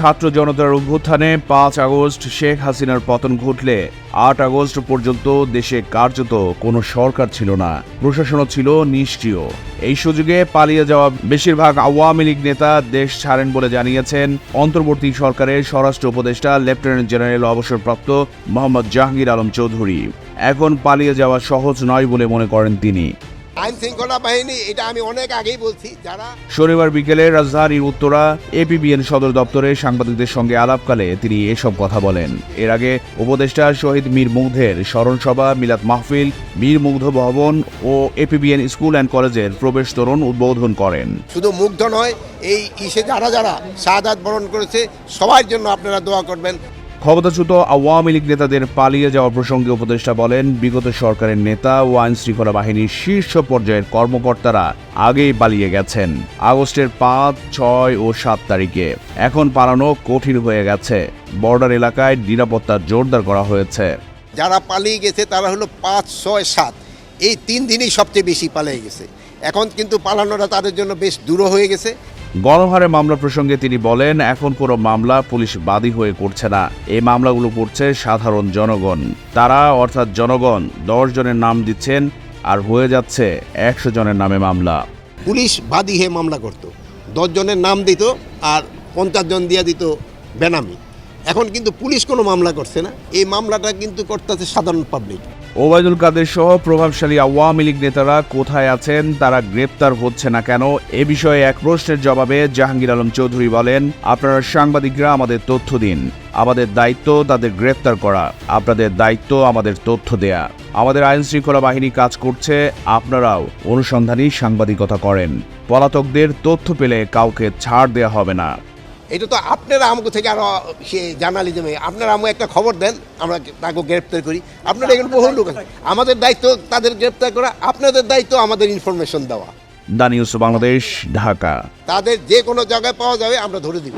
ছাত্র জনতার অভ্যুত্থানে পাঁচ আগস্ট শেখ হাসিনার পতন ঘটলে আট আগস্ট পর্যন্ত দেশে কার্যত কোনো সরকার ছিল না। প্রশাসনও ছিল নিষ্ক্রিয়। এই সুযোগে পালিয়ে যাওয়া বেশিরভাগ আওয়ামী লীগ নেতা দেশ ছাড়েন বলে জানিয়েছেন অন্তর্বর্তী সরকারের স্বরাষ্ট্র উপদেষ্টা লেফটেন্যান্ট জেনারেল অবসরপ্রাপ্ত মোহাম্মদ জাহাঙ্গীর আলম চৌধুরী। এখন পালিয়ে যাওয়া সহজ নয় বলে মনে করেন তিনি। আইন শৃঙ্খলা বাহিনী এটা আমি অনেক আগেই বলছি যারা শনিবার বিকেলে রাজধানীর উত্তরা এপিবিএন সদর দপ্তরে সাংবাদিকদের সঙ্গে আলাপকালে তিনি এসব কথা বলেন। এর আগে উপদেষ্টা শহীদ মীর মুগ্ধের স্মরণসভা মিলাদ মাহফিল মীর মুগ্ধ ভবন ও এপিবিএন স্কুল অ্যান্ড কলেজের প্রবেশ তোরণ উদ্বোধন করেন। শুধু মুগ্ধ নয় এই ইসে যারা যারা শাহাদাত বরণ করেছে সবার জন্য আপনারা দোয়া করবেন। ক্ষমতাচ্যুত আওয়ামী লীগ নেতাদের পালিয়ে যাওয়া প্রসঙ্গে উপদেষ্টা বলেন, বিগত সরকারের নেতা ও আইন শৃঙ্খলা বাহিনীর শীর্ষ পর্যায়ের কর্মকর্তারা আগেই পালিয়ে গেছেন। আগস্টের পাঁচ, ছয় ও সাত তারিখে। এখন পালানো কঠিন হয়ে গেছে। বর্ডার এলাকায় নিরাপত্তা জোরদার করা হয়েছে। যারা পালিয়ে গেছে, তারা হলো পাঁচ, ছয়, সাত। এই তিন দিনই সবচেয়ে বেশি পালিয়ে গেছে। এখন কিন্তু পালানোটা তাদের জন্য বেশ দূর হয়ে গেছে। গণহারে মামলা প্রসঙ্গে তিনি বলেন, এখন কোনো মামলা পুলিশ বাদী হয়ে করছে না। এই মামলাগুলো করছে সাধারণ জনগণ। তারা, অর্থাৎ জনগণ, দশ জনের নাম দিচ্ছেন আর হয়ে যাচ্ছে একশো জনের নামে মামলা। পুলিশ বাদী হয়ে মামলা করত। দশ জনের নাম দিত আর পঞ্চাশ জন দিয়ে দিত বেনামি। এখন কিন্তু পুলিশ কোনো মামলা করছে না। এই মামলাটা কিন্তু করতেছে সাধারণ পাবলিক ওবায়দুল কাদের সহ প্রভাবশালী আওয়ামী লীগ নেতারা কোথায় আছেন, তারা গ্রেপ্তার হচ্ছে না কেন? এ বিষয়ে এক প্রশ্নের জবাবে জাহাঙ্গীর আলম চৌধুরী বলেন, আপনারা সাংবাদিকরা আমাদের তথ্য দিন। আমাদের দায়িত্ব তাদের গ্রেপ্তার করা। আপনাদের দায়িত্ব আমাদের তথ্য দেয়া। আমাদের আইন শৃঙ্খলা বাহিনী কাজ করছে, আপনারাও অনুসন্ধানী সাংবাদিকতা করেন। পলাতকদের তথ্য পেলে কাউকে ছাড় দেয়া হবে না। এটা তো আপনারা আমাকে থেকে আরও সে জার্নালিজমে আপনারা আমাকে একটা খবর দেন আমরা তাকে গ্রেপ্তার করি। আপনারা এখানে বহু লোক আছে। আমাদের দায়িত্ব তাদের গ্রেপ্তার করা আপনাদের দায়িত্ব আমাদের ইনফরমেশন দেওয়া। The news Bangladesh Dhaka. তাদের যে কোনো জায়গায় পাওয়া যাবে আমরা ধরে দিব।